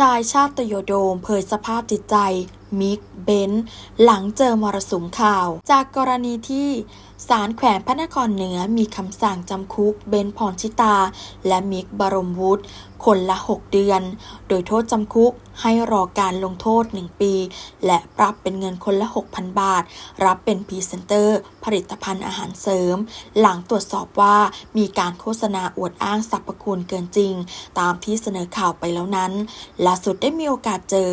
ชายชาติโยโดมเผยสภาพจิตใจ มิกเบนซ์หลังเจอมรสุมข่าว จากกรณีที่ศาลแขวงพระนครเหนือมีคำสั่งจำคุกเบนพรชิตา และมิกบรมวุฒิคนละ 6 เดือน โดยโทษจำคุกให้รอการลงโทษ 1 ปี และปรับเป็นเงินคนละ 6,000 บาท รับเป็นพรีเซนเตอร์ ผลิตภัณฑ์อาหารเสริม หลังตรวจสอบว่ามีการโฆษณาอวดอ้างสรรพคุณเกินจริง ตามที่เสนอข่าวไปแล้วนั้นล่าสุดได้มีโอกาสเจอ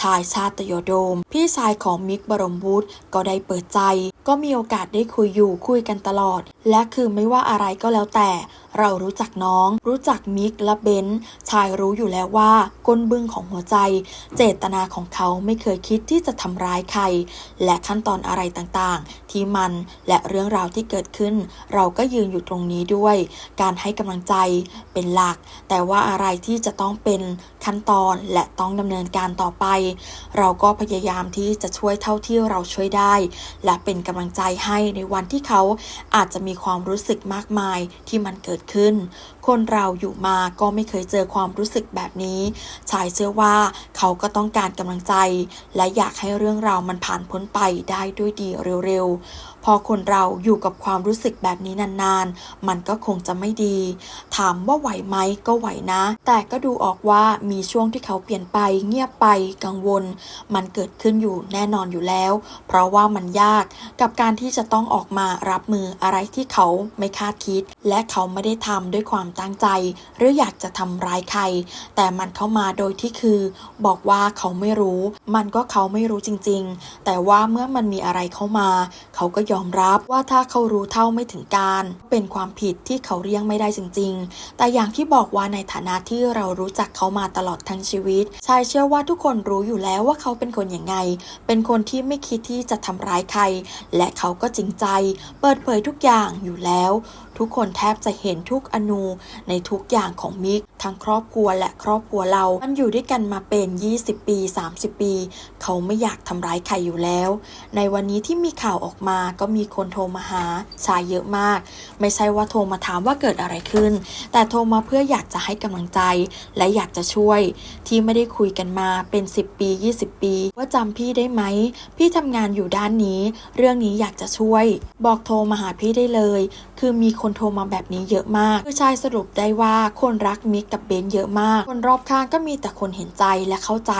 ชายชาติโยโดม พี่ชายของมิกบรมวุฒิก็ได้เปิดใจ ก็มีโอกาสได้คุยอยู่คุยกันตลอด และคือไม่ว่าอะไรก็แล้วแต่ เรารู้จักน้อง รู้จักมิกและเบนซ์ชายรู้อยู่แล้วว่าก้นบึ้งของหัวใจ เจตนาของเขาไม่เคยคิดที่จะทำร้ายใคร และขั้นตอนอะไรต่างๆ ที่มันและเรื่องราวที่เกิดขึ้น เราก็ยืนอยู่ตรงนี้ด้วย การให้กำลังใจเป็นหลัก แต่ว่าอะไรที่จะต้องเป็นขั้นตอนและต้องดำเนินการต่อไป เราก็พยายามที่จะช่วยเท่าที่เราช่วยได้ และเป็นกำลังใจให้ในวันที่เขาอาจจะมีความรู้สึกมากมายที่มันเกิดขึ้น คนเราอยู่มาก็ไม่เคยเจอความรู้สึกแบบนี้ ชายเชื่อว่าเขาก็ต้องการกำลังใจ และอยากให้เรื่องราวมันผ่านพ้นไปได้ด้วยดีเร็วๆ พอคนเราอยู่กับความรู้สึกแบบนี้นานๆ มันก็คงจะไม่ดี ถามว่าไหวไหมก็ไหวนะ แต่ก็ดูออกว่ามีช่วงที่เขาเปลี่ยนไป เงียบไป กังวล มันเกิดขึ้นอยู่แน่นอนอยู่แล้ว เพราะว่ามันยากกับการที่จะต้องออกมารับมืออะไรที่เขาไม่คาดคิด และเขาไม่ได้ได้ทำด้วยความตั้งใจ หรืออยากจะทำร้ายใคร แต่มันเข้ามาโดยที่คือ บอกว่าเขาไม่รู้ มันก็เขาไม่รู้จริง ๆ แต่ว่าเมื่อมันมีอะไรเข้ามา เขาก็ยอมรับว่าถ้าเขารู้เท่าไม่ถึงการ เป็นความผิดที่เขาเลี่ยงไม่ได้จริง ๆ แต่อย่างที่บอกว่าในฐานะที่เรารู้จักเขามาตลอดทั้งชีวิต ชายเชื่อว่าทุกคนรู้อยู่แล้วว่าเขาเป็นคนอย่างไง เป็นคนที่ไม่คิดที่จะทำร้ายใคร และเขาก็จริงใจ เปิดเผยทุกอย่างอยู่แล้ว ทุกคนแทบจะเห็นทุกอนูในทุกอย่างของมิก ทั้งครอบครัวและครอบครัวเรา มันอยู่ด้วยกันมาเป็น 20 ปี 30 ปี เขาไม่อยากทำร้ายใครอยู่แล้ว ในวันนี้ที่มีข่าวออกมาก็มีคนโทรมาหาชายเยอะมาก ไม่ใช่ว่าโทรมาถามว่าเกิดอะไรขึ้น แต่โทรมาเพื่ออยากจะให้กำลังใจ และอยากจะช่วย ที่ไม่ได้คุยกันมาเป็น 10 ปี 20 ปี ว่าจำพี่ได้ไหม พี่ทำงานอยู่ด้านนี้ เรื่องนี้อยากจะช่วย บอกโทรมาหาพี่ได้เลย คือมีคนโทรมาแบบนี้เยอะมากคือชายสรุปได้ว่าคนรักมิกกับเบนเยอะมาก คนรอบข้างก็มีแต่คนเห็นใจและเข้าใจ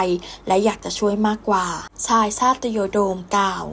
และอยากจะช่วยมากกว่า ชายชาติโยโดมกล่าว